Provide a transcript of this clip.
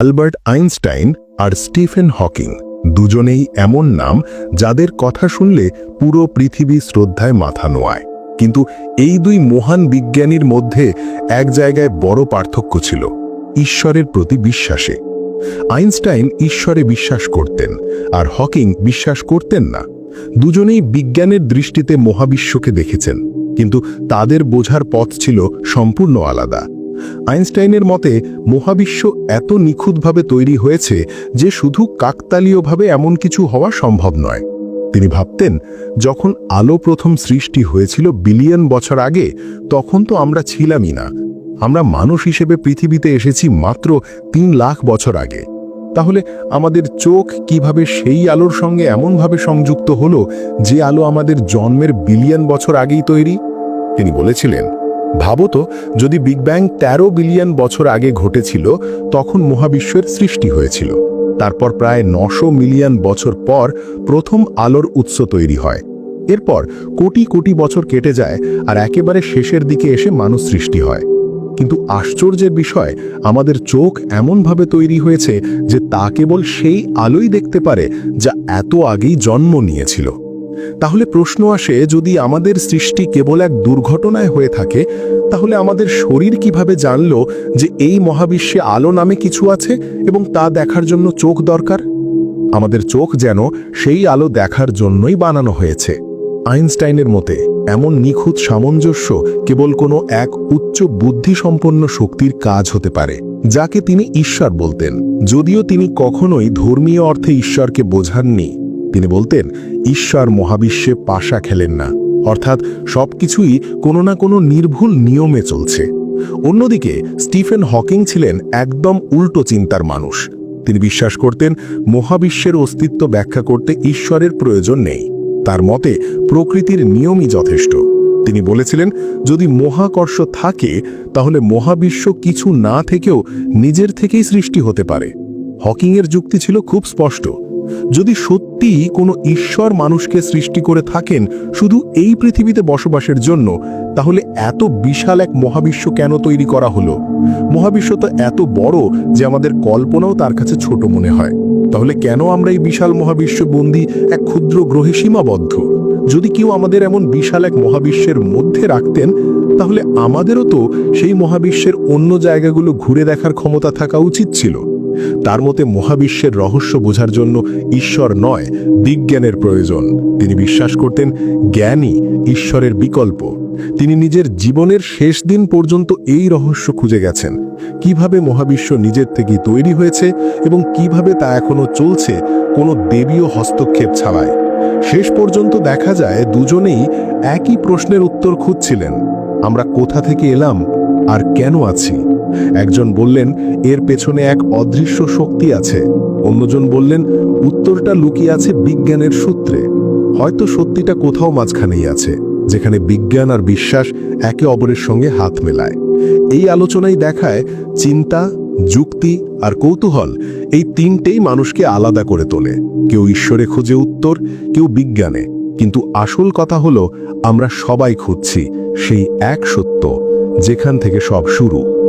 Albert Einstein আর Stephen Hawking, দুজনেই এমন নাম যাদের কথা শুনলে পুরো পৃথিবী শ্রদ্ধায় মাথা নোয়ায়। কিন্তু এই দুই মহান বিজ্ঞানীর মধ্যে এক জায়গায় বড় পার্থক্য ছিল, ঈশ্বরের প্রতি বিশ্বাসে। আইনস্টাইন ঈশ্বরে বিশ্বাস করতেন আর হকিং বিশ্বাস করতেন না। দুজনেই বিজ্ঞানের দৃষ্টিতে মহাবিশ্বকে দেখেছেন, কিন্তু তাদের বোঝার পথ ছিল সম্পূর্ণ আলাদা। আইনস্টাইনের মতে, মহাবিশ্ব এত নিখুঁতভাবে তৈরি হয়েছে যে শুধু কাকতালীয়ভাবে এমন কিছু হওয়া সম্ভব নয়। তিনি ভাবতেন, যখন আলো প্রথম সৃষ্টি হয়েছিল বিলিয়ন বছর আগে, তখন তো আমরা ছিলামই না। আমরা মানুষ হিসেবে পৃথিবীতে এসেছি মাত্র তিন লাখ বছর আগে। তাহলে আমাদের চোখ কীভাবে সেই আলোর সঙ্গে এমনভাবে সংযুক্ত হলো যে আলো আমাদের জন্মের বিলিয়ন বছর আগেই তৈরি? তিনি বলেছিলেন ভাবত, যদি বিগ ব্যাং ১৩ বিলিয়ন বছর আগে ঘটেছিল, তখন মহাবিশ্বের সৃষ্টি হয়েছিল। তারপর প্রায় নশো মিলিয়ন বছর পর প্রথম আলোর উৎস তৈরি হয়। এরপর কোটি কোটি বছর কেটে যায় আর একেবারে শেষের দিকে এসে মানুষ সৃষ্টি হয়। কিন্তু আশ্চর্যের বিষয়, আমাদের চোখ এমনভাবে তৈরি হয়েছে যে তা কেবল সেই আলোই দেখতে পারে যা এত আগেই জন্ম নিয়েছিল। তাহলে প্রশ্ন আসে, যদি আমাদের সৃষ্টি কেবল এক দুর্ঘটনায় হয়ে থাকে, তাহলে আমাদের শরীর কীভাবে জানল যে এই মহাবিশ্বে আলো নামে কিছু আছে এবং তা দেখার জন্য চোখ দরকার? আমাদের চোখ যেন সেই আলো দেখার জন্যই বানানো হয়েছে। আইনস্টাইনের মতে, এমন নিখুঁত সামঞ্জস্য কেবল কোনো এক উচ্চ বুদ্ধিসম্পন্ন শক্তির কাজ হতে পারে, যাকে তিনি ঈশ্বর বলতেন। যদিও তিনি কখনোই ধর্মীয় অর্থে ঈশ্বরকে বোঝাননি। তিনি বলতেন, ঈশ্বর মহাবিশ্বে পাশা খেলেন না। অর্থাৎ সবকিছুই কোনো না কোনো নির্ভুল নিয়মে চলছে। অন্যদিকে স্টিফেন হকিং ছিলেন একদম উল্টো চিন্তার মানুষ। তিনি বিশ্বাস করতেন, মহাবিশ্বের অস্তিত্ব ব্যাখ্যা করতে ঈশ্বরের প্রয়োজন নেই। তার মতে, প্রকৃতির নিয়মই যথেষ্ট। তিনি বলেছিলেন, যদি মহাকর্ষ থাকে, তাহলে মহাবিশ্ব কিছু না থেকেও নিজের থেকেই সৃষ্টি হতে পারে। হকিংয়ের যুক্তি ছিল খুব স্পষ্ট। যদি সত্যি কোনো ঈশ্বর মানুষকে সৃষ্টি করে থাকেন শুধু এই পৃথিবীতে বসবাসের জন্য, তাহলে এত বিশাল এক মহাবিশ্ব কেন তৈরি করা হলো? মহাবিশ্ব তো এত বড় যে আমাদের কল্পনাও তার কাছে ছোট মনে হয়। তাহলে কেন আমরা এই বিশাল মহাবিশ্ব বন্দী এক ক্ষুদ্র গ্রহে সীমাবদ্ধ? যদি কেউ আমাদের এমন বিশাল এক মহাবিশ্বের মধ্যে রাখতেন, তাহলে আমাদেরও তো সেই মহাবিশ্বের অন্য জায়গাগুলো ঘুরে দেখার ক্ষমতা থাকা উচিত ছিল। তার মতে মহাবিশ্বের রহস্য বোঝার জন্য ঈশ্বর নয়, বিজ্ঞানের প্রয়োজন। তিনি বিশ্বাস করতেন জ্ঞানই ঈশ্বরের বিকল্প। তিনি নিজের জীবনের শেষ দিন পর্যন্ত এই রহস্য খুঁজে গেছেন। কীভাবে মহাবিশ্ব নিজের থেকে তৈরি হয়েছে এবং কীভাবে তা এখনও চলছে, কোনো দেবীয় হস্তক্ষেপ ছাড়ায় শেষ পর্যন্ত দেখা যায় দুজনেই একই প্রশ্নের উত্তর খুঁজছিলেন। আমরা কোথা থেকে এলাম, আর কেন আছি? একজন বললেন, এর পেছনে এক অদৃশ্য শক্তি আছে। অন্যজন বললেন, উত্তরটা লুকিয়ে আছে বিজ্ঞানের সূত্রে। হয়তো সত্যিটা কোথাও মাঝখানেই আছে, যেখানে বিজ্ঞান আর বিশ্বাস একে অপরের সঙ্গে হাত মেলায়। এই আলোচনায় দেখায় চিন্তা, যুক্তি আর কৌতূহল এই তিনটেই মানুষকে আলাদা করে তোলে। কেউ ঈশ্বরে খুঁজে উত্তর, কেউ বিজ্ঞানে। কিন্তু আসল কথা হলো, আমরা সবাই খুঁজছি সেই এক সত্য, যেখান থেকে সব শুরু।